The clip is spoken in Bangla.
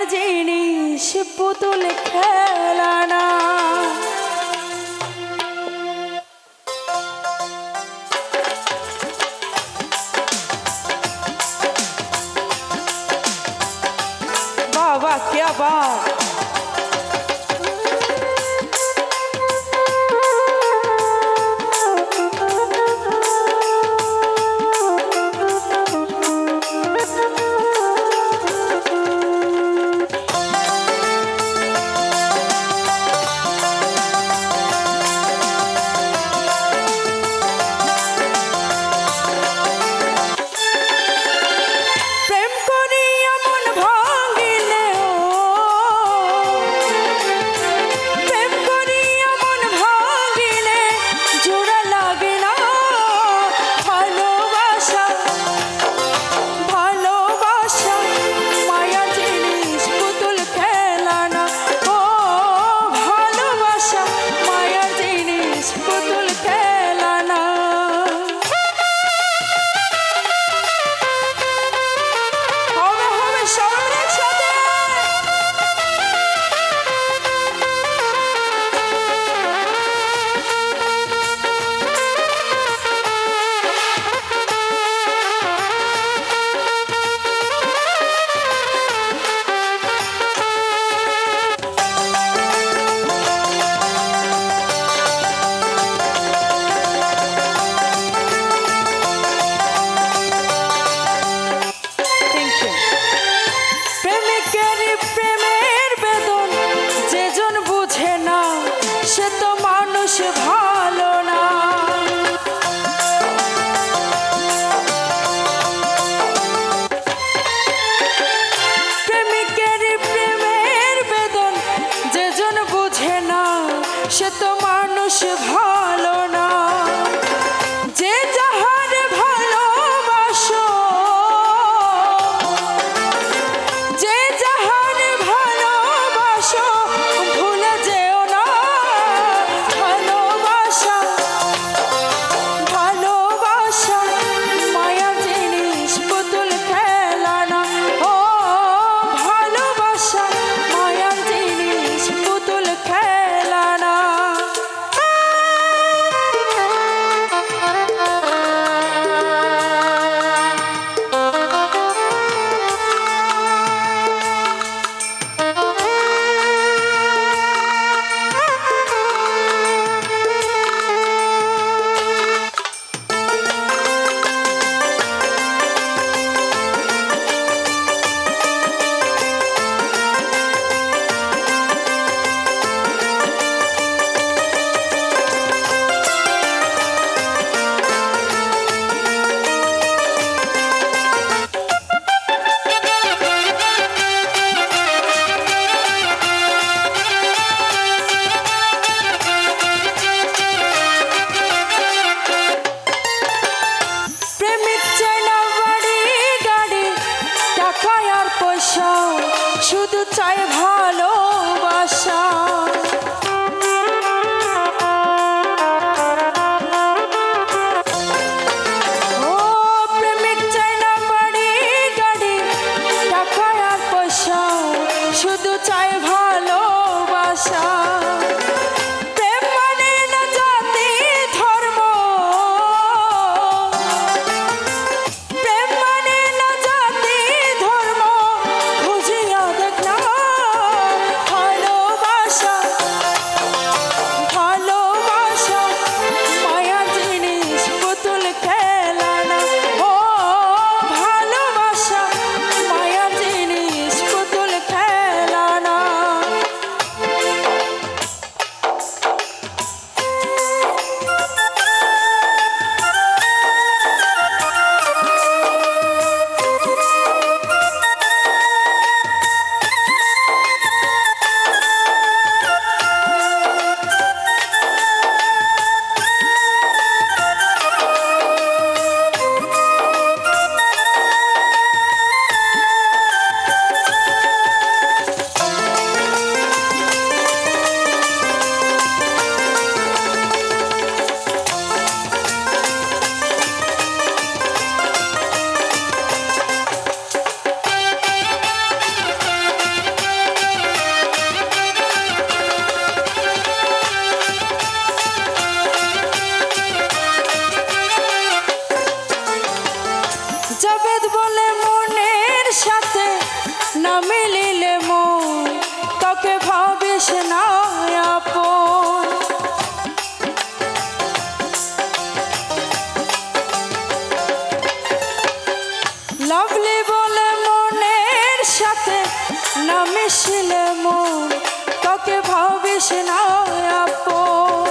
খেলার জিনিস পুতুল খেলানা বাবা কে আবার? সে তো মানুষ ভাব বলে মনের সাথে না মিলিলে মন, তোকে ভাবিস না লাভলি বলে মনের সাথে না মিশিলে মন, তোকে ভাবিস না আপন।